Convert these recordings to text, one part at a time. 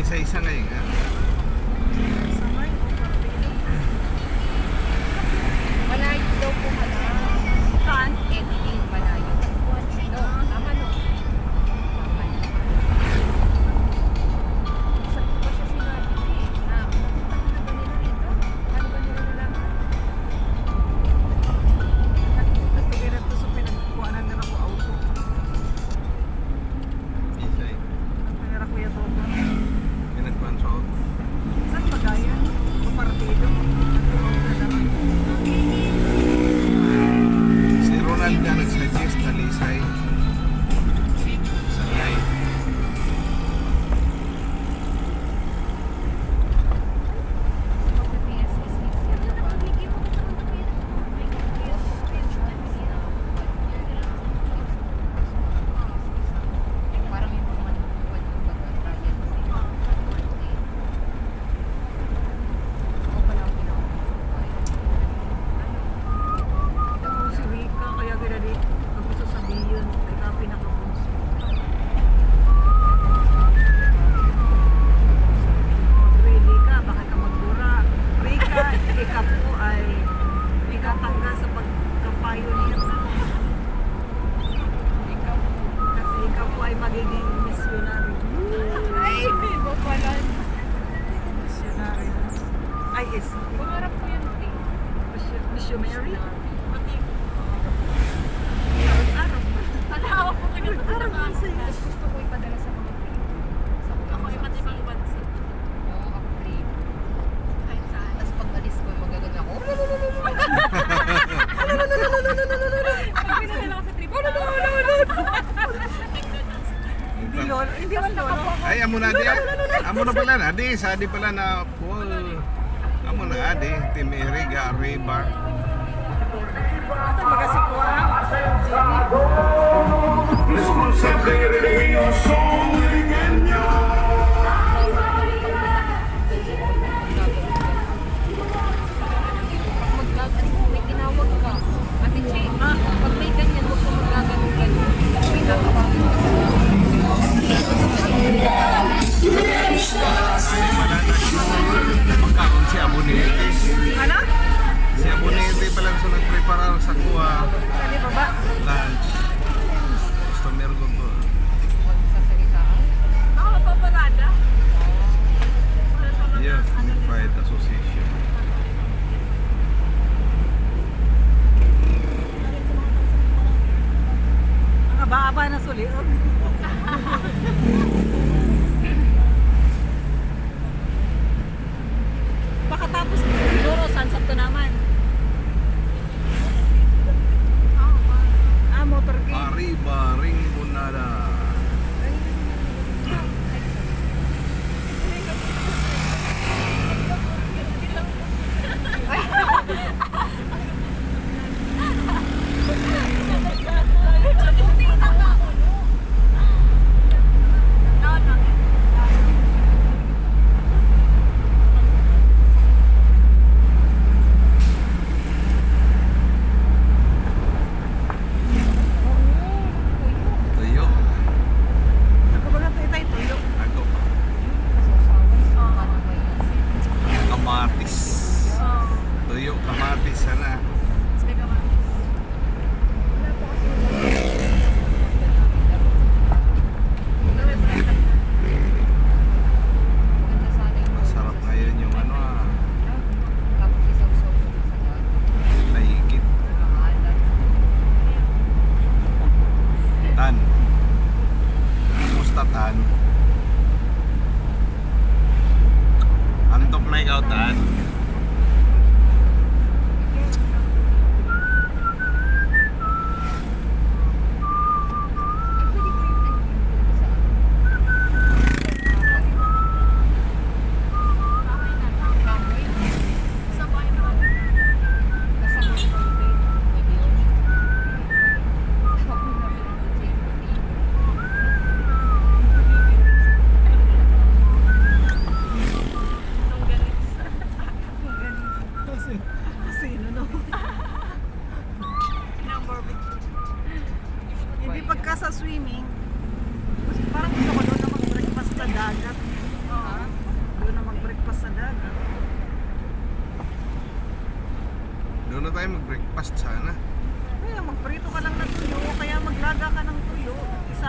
Nagsaysa na yun, ha? is... Pangarap ko yun, eh. Missionary? Pati... Araw-araw. Ko kayo. Araw-araw lang. Gusto ko ipadala sa mga. Ako iba't ibang bansa. Oo, ako trip. Kahit saan. Tapos pag alis ko, magagano ako. Oh, pag pinadala ko sa trip. Oh, Hindi yun. Hindi yun. Ay, amo na di. Amo na pala na. Di, sa di pala na Ate Mary Gariba. Ito magasikuha. Responsable religioso.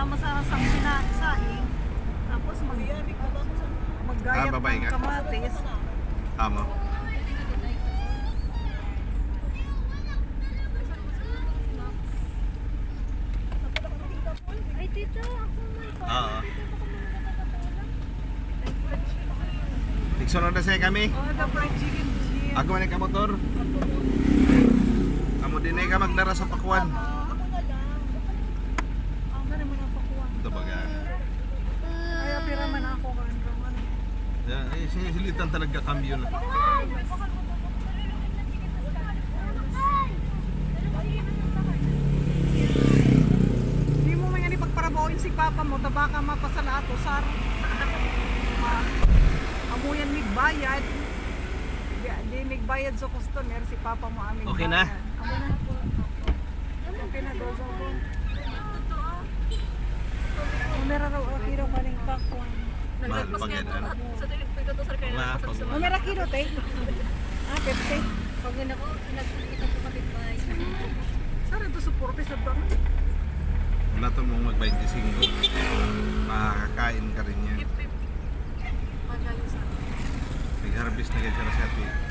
Isama sa sang saing, tapos mag maggayat Ah, babay ng ka. kamatis. Tama. Ay, tita, ako may Oo. Nagsunod na siya kami. Oh, the fried chicken cheese. Ako man ka motor. Amo din ay ka magdara sa pakuan. Ako na lang. Ang ganda mo na pakuha. Ito baga. Kaya pira man ako karon man. Yan, eh, sinisilitan talaga kambyo na. Di mo man yan ipagparabaoin si papa mo, tabaka mapasalato, sar. Ma, amuyan mig bayad. Di, di mig bayad sa customer, si papa mo aming Okay na? Amo na. Okay na, dozo ko. Umera raw, okay raw kaning kakwan. Mahal pagyan. Sa Umera kilo, te. Ah, Pepsi. Pag yun ako, nagpapakita ko kapitbahay. Saan ito suporte sa doon? Wala to mong mag-25. Makakakain ka rin yan. Magaling sa Nag-harvest na kayo sa ati.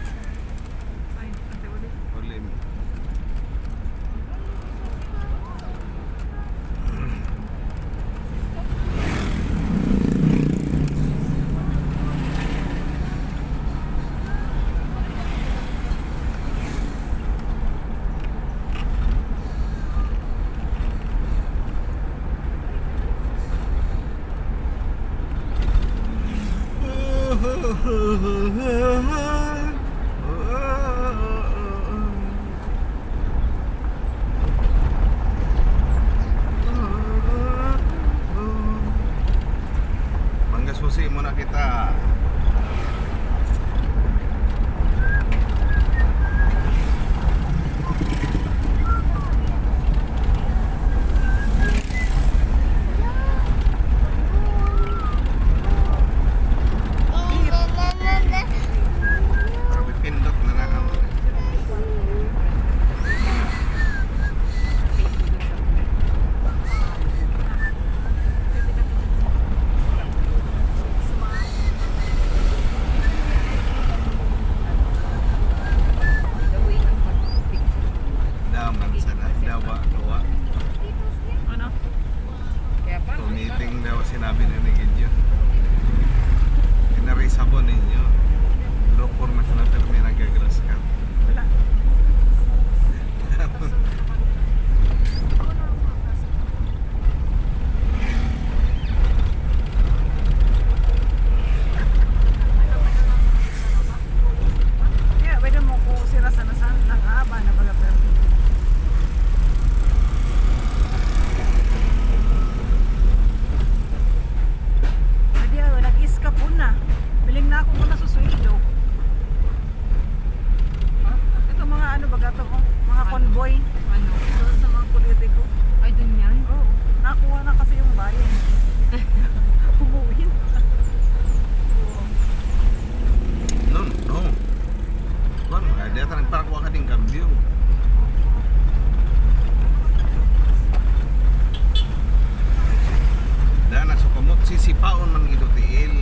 Sisipaon man ito tiil.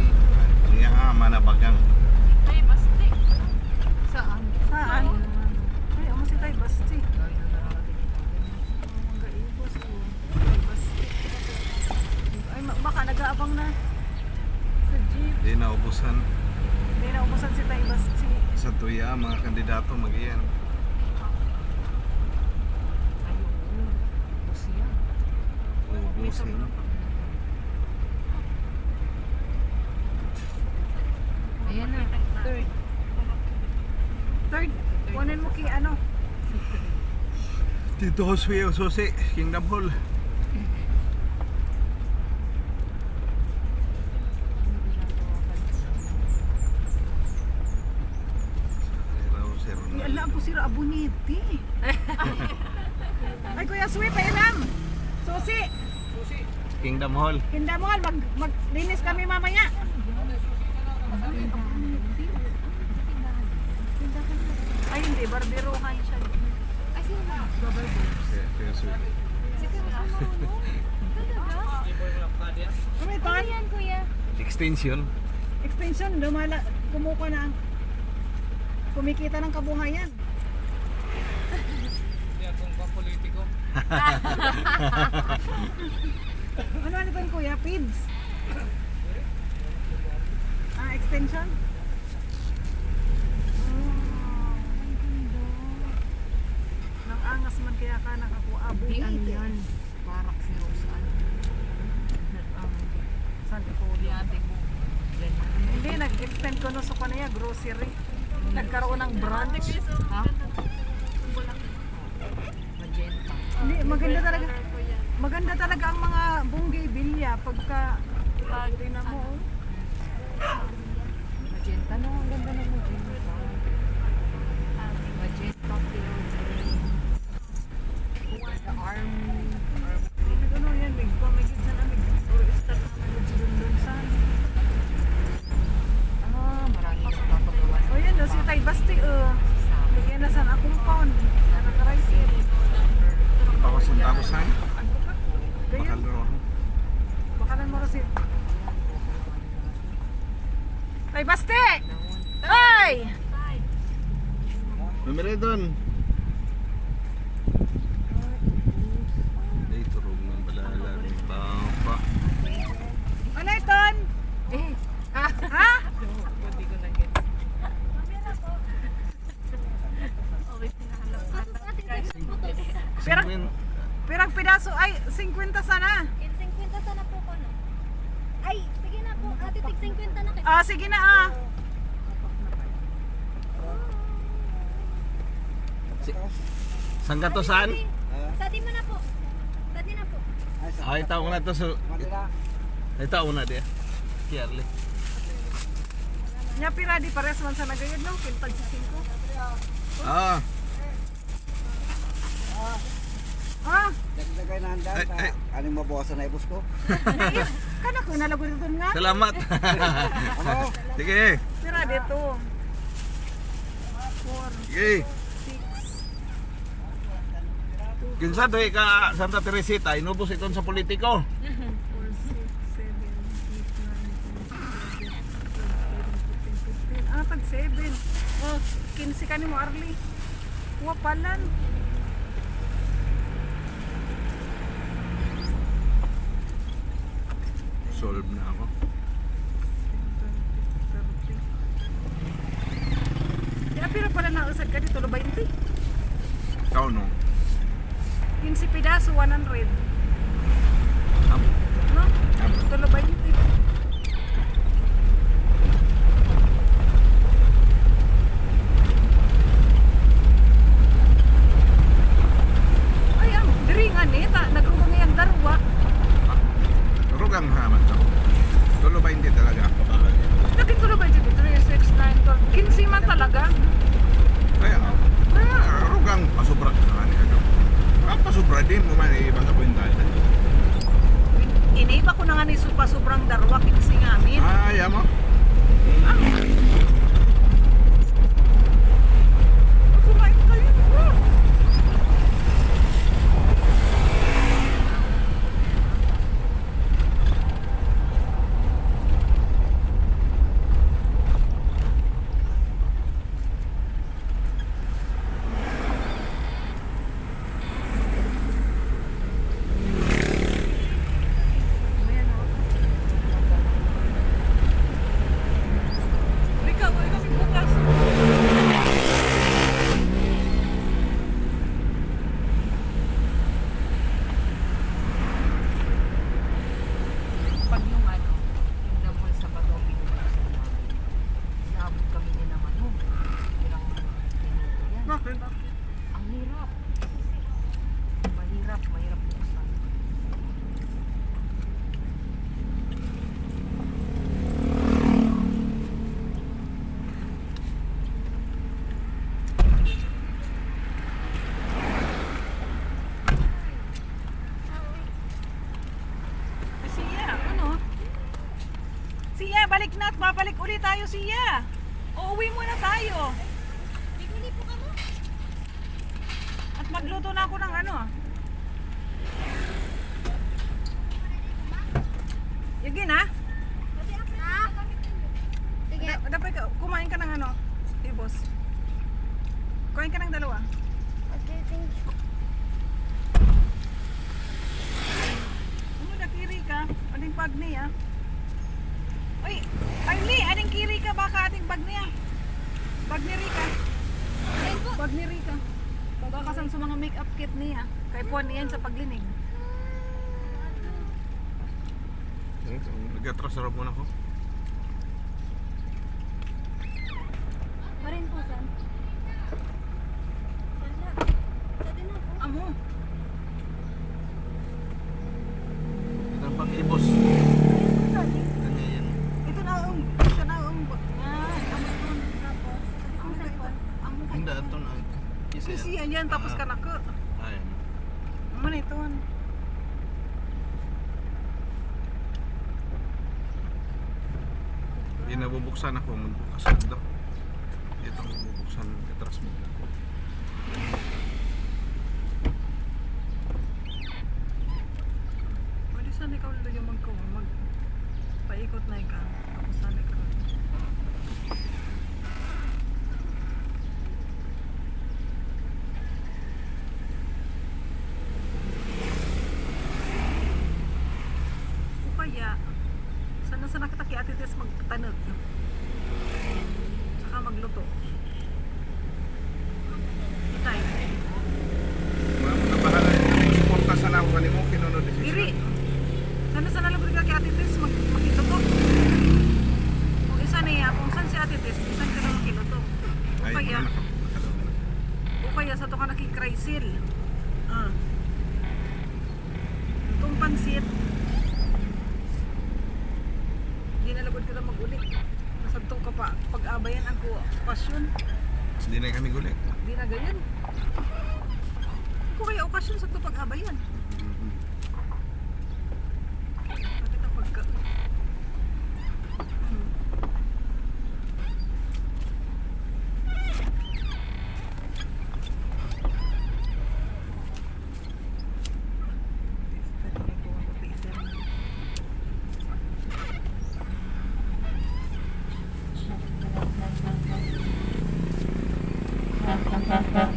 Niya nga manabagang. Ay, basti. Saan? Saan? Ay, amo si Tay Basti. Tay. Ay, baka nag-aabang na sa jeep. Di naubusan Hindi na umusan si Tay Basti. sa tuya mga kandidato magiyan. Ayun. Ubusin. Ayan na. Third. Third, kunin mo kay ano? Tito Josue Jose, Kingdom Hall. Raw, sir. Ay, ala po si Abuniti. Ay, Kuya Sweet, pairam. Susi, Kingdom Hall. Kindamuhal, mag, maglinis kami mamaya. Ay, hindi, barbero kayo siya. Ay, sino ba? Sige, marunong. Ano ito? Ano yan, kuya? Extension. Extension, lumala, kumuha na ang kumikita ng kabuhayan. ano ano ito kuya? Pids? Ah, extension? Oh, ang ganda. Angas man kaya ka ano yan? Parak si Rosan. Um, Saan ko di ate mo. Hindi, nag-extend ko no sa kanaya, grocery. Nagkaroon ng branch. Ha? Magenta. Hindi, maganda talaga. Maganda talaga ang mga bungay-bilya pagka pag tingnan mo. oh. Magenta no, ang ganda ng magenta. Magenta building. The army. Ano yan, may pamigid sa namin. Or start na naman sa London sa. Ah, marami na papagawa O yan, no, si Tay Basti, uh, bigyan na sa akong pound. Nakaka-rice. Tapos ang tapos ay. Ganyan, Bakal raw. bakalan mo kasi. Tay Basti! Tay! Numero doon. Ay, turog ng balala. Papa. Ano iton? Eh, Ha? Pero-. Pirang pidaso ay 50 sana. In 50 sana po ko na. Ay, sige na po. Ate, tig 50 na kayo. Ah, sige na ah. Saan ka to saan? Sa di mo na po. Sa di na po. Ay, tao ko na to. Ay, tao ko na di. Kiyarli. Nya pira di pares man sa nagayod no, kintag sa 5. Ah, Ah, Dagdagay na handa Ay, ay. Anong mabawasan na ibos ko? kana ko nalagod dito nga. salamat. Ano? Sige, Pira dito. 4, sige. 6, Kinsa doy ka Santa Teresita, inubos iton sa politiko. 4, 6, 7, 8, 9, 10, 11, 12, 13, 14, 15. Ah, tag 7. Oh, 15 ka ni mo, Arlie. Solve na ako. 20, 30. Di apira pala na usad ka dito, 20. Ikaw no? 15 pidaso, 100. Am? No? Am? Tulo 20. Babalik ulit tayo siya. Uuwi muna tayo. Bibili po kamo. At magluto na ako ng ano. Ah. Yagin ha? Ah. Bag ni Rika. Ayun po. Bag ni Rika. Bakasan sa mga make-up kit niya. Kay Puan niyan sa paglinig. Nag-atras na rabon ako. Marin po, Sam. buksan ako magbukas ng lock sa to ka nakikrisil. Ah. Itong pansit. Hindi na labod ka na magulit. Nasabtong ka pa. Pag-abayan ang ko, pasyon. Hindi na kami gulit. Hindi na ganyan. Kung kaya okasyon sa to pag-abayan. Mm -hmm. Mm-hmm.